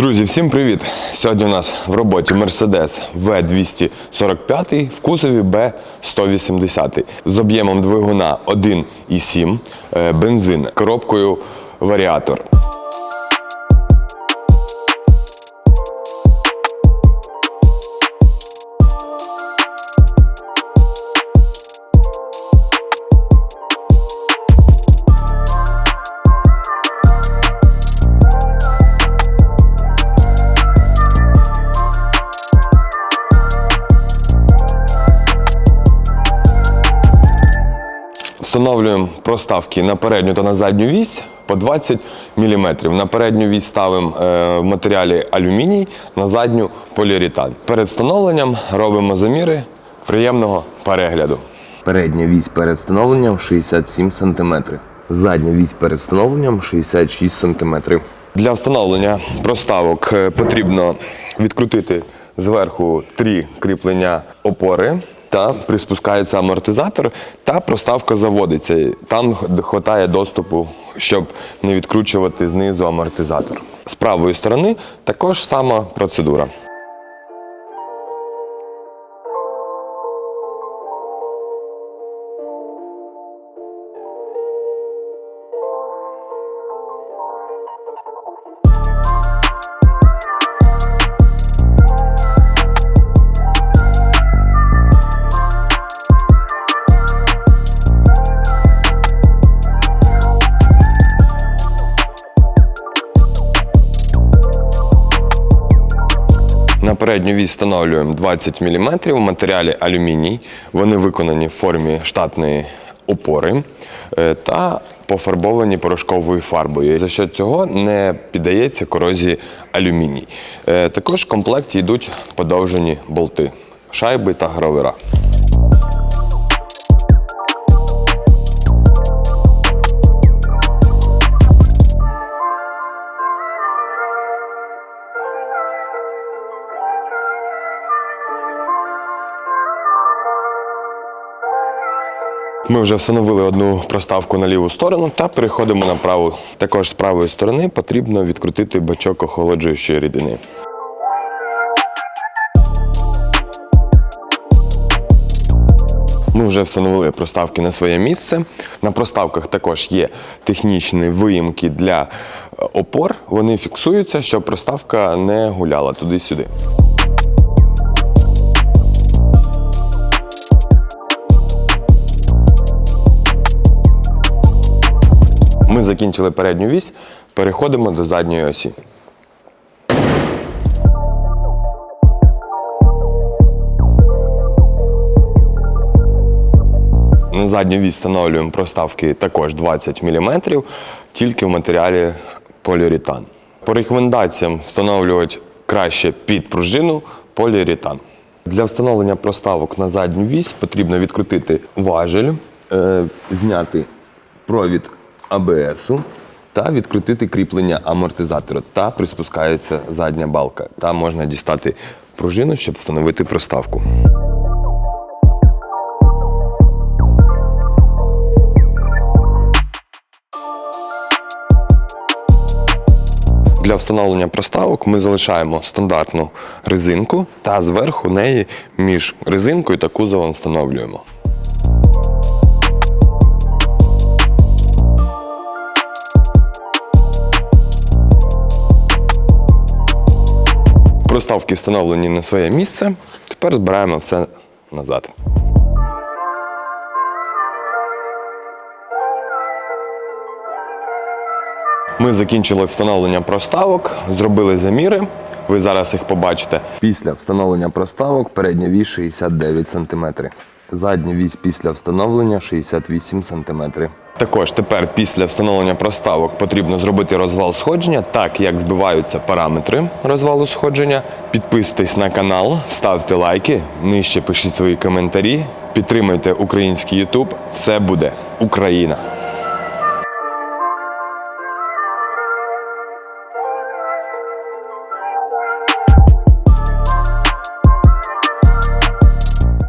Друзі, всім привіт! Сьогодні у нас в роботі Mercedes V245 в кузові B180 з об'ємом двигуна 1,7, е, бензин, коробкою варіатор. Встановлюємо проставки на передню та на задню вісь по 20 мм. На передню вісь ставимо е, в матеріалі алюміній, на задню поліуретан. Перед встановленням робимо заміри приємного перегляду. Передня вісь перед встановленням 67 см. Задня вісь перед встановленням 66 см. Для встановлення проставок е, потрібно відкрутити зверху три кріплення опори. Та приспускається амортизатор, та проставка заводиться. Там вистачає доступу, щоб не відкручувати знизу амортизатор. З правої сторони також сама процедура. На передню вісь встановлюємо 20 мм в матеріалі алюміній. Вони виконані в формі штатної опори е, та пофарбовані порошковою фарбою. За що цього не піддається корозії алюміній. Е, Також в комплекті йдуть подовжені болти, шайби та гровера. Ми вже встановили одну проставку на ліву сторону та переходимо на праву. Також з правої сторони потрібно відкрутити бачок охолоджуючої рідини. Ми вже встановили проставки на своє місце. На проставках також є технічні виїмки для опор. Вони фіксуються, щоб проставка не гуляла туди-сюди. Ми закінчили передню вісь, переходимо до задньої осі. На задню вісь встановлюємо проставки також 20 мм, тільки в матеріалі поліуретан. По рекомендаціям встановлювати краще під пружину поліуретан. Для встановлення проставок на задню вісь потрібно відкрутити важель, е, зняти провід АБСу та відкрутити кріплення амортизатора. Та приспускається задня балка. Та можна дістати пружину, щоб встановити проставку. Для встановлення проставок ми залишаємо стандартну резинку та зверху неї між резинкою та кузовом встановлюємо. Проставки встановлені на своє місце. Тепер збираємо все назад. Ми закінчили встановлення проставок, зробили заміри. Ви зараз їх побачите. Після встановлення проставок передня вісь 69 см. Задня вісь після встановлення 68 см. Також тепер після встановлення проставок потрібно зробити розвал сходження, так як збиваються параметри розвалу сходження. Підписуйтесь на канал, ставте лайки, нижче пишіть свої коментарі, підтримуйте український YouTube. Все буде Україна!